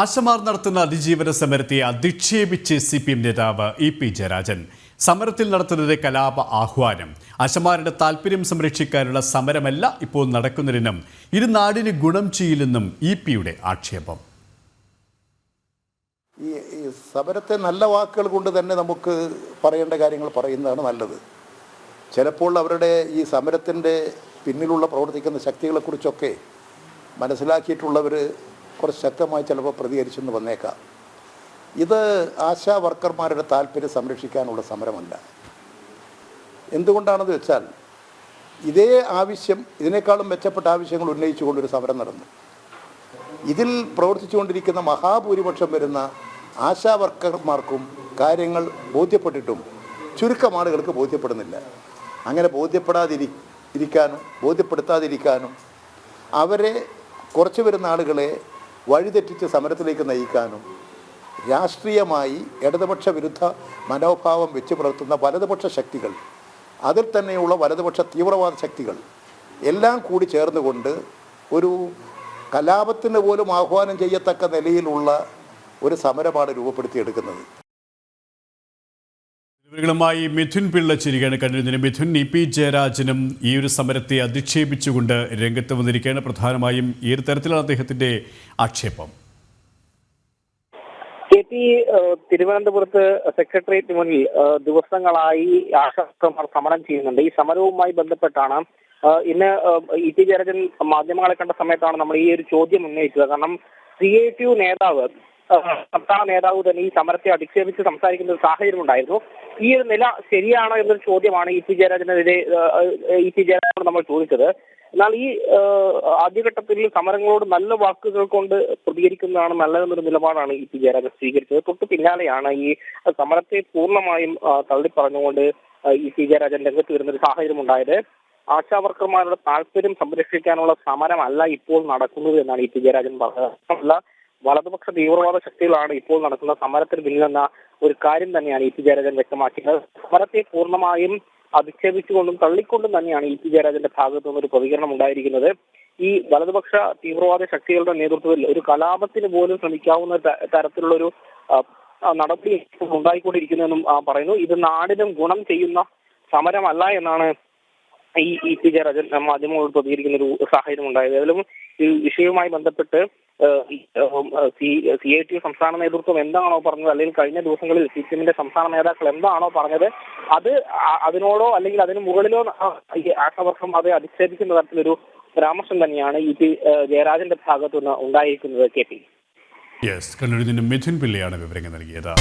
ആശമാർ നടത്തുന്ന അതിജീവന സമരത്തെ അധിക്ഷേപിച്ച് സി പി എം നേതാവ് ഇ പി ജയരാജൻ. സമരത്തിൽ നടത്തുന്നത് കലാപ ആഹ്വാനം. ആശമാരുടെ താല്പര്യം സംരക്ഷിക്കാനുള്ള സമരമല്ല ഇപ്പോൾ നടക്കുന്നതിനും ഇത് നാടിന് ഗുണം ചെയ്യില്ലെന്നും ഇ പിയുടെ ആക്ഷേപം. ഈ സമരത്തെ നല്ല വാക്കുകൾ കൊണ്ട് തന്നെ നമുക്ക് പറയേണ്ട കാര്യങ്ങൾ പറയുന്നതാണ് നല്ലത്. ചിലപ്പോൾ അവരുടെ ഈ സമരത്തിന്റെ പിന്നിലുള്ള പ്രവർത്തിക്കുന്ന ശക്തികളെക്കുറിച്ചൊക്കെ മനസ്സിലാക്കിയിട്ടുള്ളവർ കുറച്ച് ശക്തമായി ചിലപ്പോൾ പ്രതികരിച്ചെന്ന് വന്നേക്കാം. ഇത് ആശാ വർക്കർമാരുടെ താല്പര്യം സംരക്ഷിക്കാനുള്ള സമരമല്ല. എന്തുകൊണ്ടാണെന്ന് വെച്ചാൽ ഇതേ ആവശ്യം ഇതിനേക്കാളും മെച്ചപ്പെട്ട ആവശ്യങ്ങൾ ഉന്നയിച്ചുകൊണ്ടൊരു സമരം നടന്നു. ഇതിൽ പ്രവർത്തിച്ചുകൊണ്ടിരിക്കുന്ന മഹാഭൂരിപക്ഷം വരുന്ന ആശാ വർക്കർമാർക്കും കാര്യങ്ങൾ ബോധ്യപ്പെട്ടിട്ടും ചുരുക്കം ആളുകൾക്ക് ബോധ്യപ്പെടുന്നില്ല. അങ്ങനെ ബോധ്യപ്പെടാതിരി ഇരിക്കാനും ബോധ്യപ്പെടുത്താതിരിക്കാനും അവരെ കുറച്ച് വരുന്ന ആളുകളെ വഴിതെറ്റിച്ച് സമരത്തിലേക്ക് നയിക്കാനും രാഷ്ട്രീയമായി ഇടതുപക്ഷ വിരുദ്ധ മനോഭാവം വെച്ച് പുലർത്തുന്ന വലതുപക്ഷ ശക്തികൾ അതിൽ തന്നെയുള്ള വലതുപക്ഷ തീവ്രവാദ ശക്തികൾ എല്ലാം കൂടി ചേർന്നുകൊണ്ട് ഒരു കലാപത്തിന് പോലും ആഹ്വാനം ചെയ്യത്തക്ക നിലയിലുള്ള ഒരു സമരമാണ് രൂപപ്പെടുത്തിയെടുക്കുന്നത്. വിവരങ്ങളുമായി മിഥുൻ പിള്ള ചിരികയാണ് കണ്ടിരുന്നതിന് മിഥുൻ ഇ പി ജയരാജനും ഈ ഒരു സമരത്തെ അധിക്ഷേപിച്ചുകൊണ്ട് രംഗത്ത് വന്നിരിക്കുകയാണ്. പ്രധാനമായും ഈ ഒരു തരത്തിലാണ് അദ്ദേഹത്തിന്റെ ആക്ഷേപം. കെ പി തിരുവനന്തപുരത്ത് സെക്രട്ടേറിയറ്റ് മുന്നിൽ ദിവസങ്ങളായി ആശാസ്ത്രമാർ സമരം ചെയ്യുന്നുണ്ട്. ഈ സമരവുമായി ബന്ധപ്പെട്ടാണ് ഇന്ന് ഇ ടി ജയരാജൻ മാധ്യമങ്ങളെ കണ്ട സമയത്താണ് നമ്മൾ ഈ ഒരു ചോദ്യം ഉന്നയിച്ചത്. കാരണം സി ഐ ടി യു നേതാവ് സംസ്ഥാന നേതാവ് തന്നെ ഈ സമരത്തെ അധിക്ഷേപിച്ച് സംസാരിക്കുന്ന ഒരു സാഹചര്യം ഉണ്ടായിരുന്നു. ഈ ഒരു നില ശരിയാണോ എന്നൊരു ചോദ്യമാണ് ഇ പി ജയരാജനെതിരെ ഇ പി ജയരാജനോട് നമ്മൾ ചോദിച്ചത്. എന്നാൽ ഈ ആദ്യഘട്ടത്തിൽ സമരങ്ങളോട് നല്ല വാക്കുകൾ കൊണ്ട് പ്രതികരിക്കുന്നതാണ് നല്ലതെന്നൊരു നിലപാടാണ് ഇ പി ജയരാജൻ സ്വീകരിച്ചത്. തൊട്ട് പിന്നാലെയാണ് ഈ സമരത്തെ പൂർണമായും തള്ളിപ്പറഞ്ഞുകൊണ്ട് ഇ പി ജയരാജൻ രംഗത്ത് വരുന്ന ഒരു സാഹചര്യം ഉണ്ടായത്. ആശാവർക്കർമാരുടെ താല്പര്യം സംരക്ഷിക്കാനുള്ള സമരമല്ല ഇപ്പോൾ നടക്കുന്നത് എന്നാണ് ഇ പി ജയരാജൻ പറഞ്ഞത്. വലതുപക്ഷ തീവ്രവാദ ശക്തികളാണ് ഇപ്പോൾ നടക്കുന്ന സമരത്തിന് പിന്നിലെന്ന ഒരു കാര്യം തന്നെയാണ് ഇ പി ജയരാജൻ വ്യക്തമാക്കിയത്. സമരത്തെ പൂർണമായും അധിക്ഷേപിച്ചുകൊണ്ടും തള്ളിക്കൊണ്ടും തന്നെയാണ് ഇ പി ജയരാജന്റെ ഭാഗത്തു നിന്നൊരു പ്രതികരണം ഉണ്ടായിരിക്കുന്നത്. ഈ വലതുപക്ഷ തീവ്രവാദ ശക്തികളുടെ നേതൃത്വത്തിൽ ഒരു കലാപത്തിന് പോലും ശ്രമിക്കാവുന്ന തരത്തിലുള്ള ഒരു നടപടി ഉണ്ടായിക്കൊണ്ടിരിക്കുന്നതെന്നും പറയുന്നു. ഇത് നാടിനും ഗുണം ചെയ്യുന്ന സമരമല്ല എന്നാണ് ഈ ഇ പി ജയരാജൻ മാധ്യമങ്ങളോട് പ്രതികരിക്കുന്ന ഒരു സാഹചര്യം ഉണ്ടായത്. അതിലും ഈ വിഷയവുമായി ബന്ധപ്പെട്ട് സി ഐ ടി സംസ്ഥാന നേതൃത്വം എന്താണോ പറഞ്ഞത് അല്ലെങ്കിൽ കഴിഞ്ഞ ദിവസങ്ങളിൽ സി പി എമ്മിന്റെ സംസ്ഥാന നേതാക്കൾ എന്താണോ പറഞ്ഞത് അത് അതിനോടോ അല്ലെങ്കിൽ അതിന് മുകളിലോ ആശാവർഷം അത് അധിക്ഷേപിക്കുന്ന തരത്തിലൊരു പരാമർശം തന്നെയാണ് ഇ പി ജയരാജന്റെ ഭാഗത്തു നിന്ന് ഉണ്ടായിരിക്കുന്നത് കെ പി. യെസ് കണ്ണൂരിൽ നിന്ന് മിഥുൻ പിള്ളയാണ് വിവരങ്ങൾ നൽകിയത്.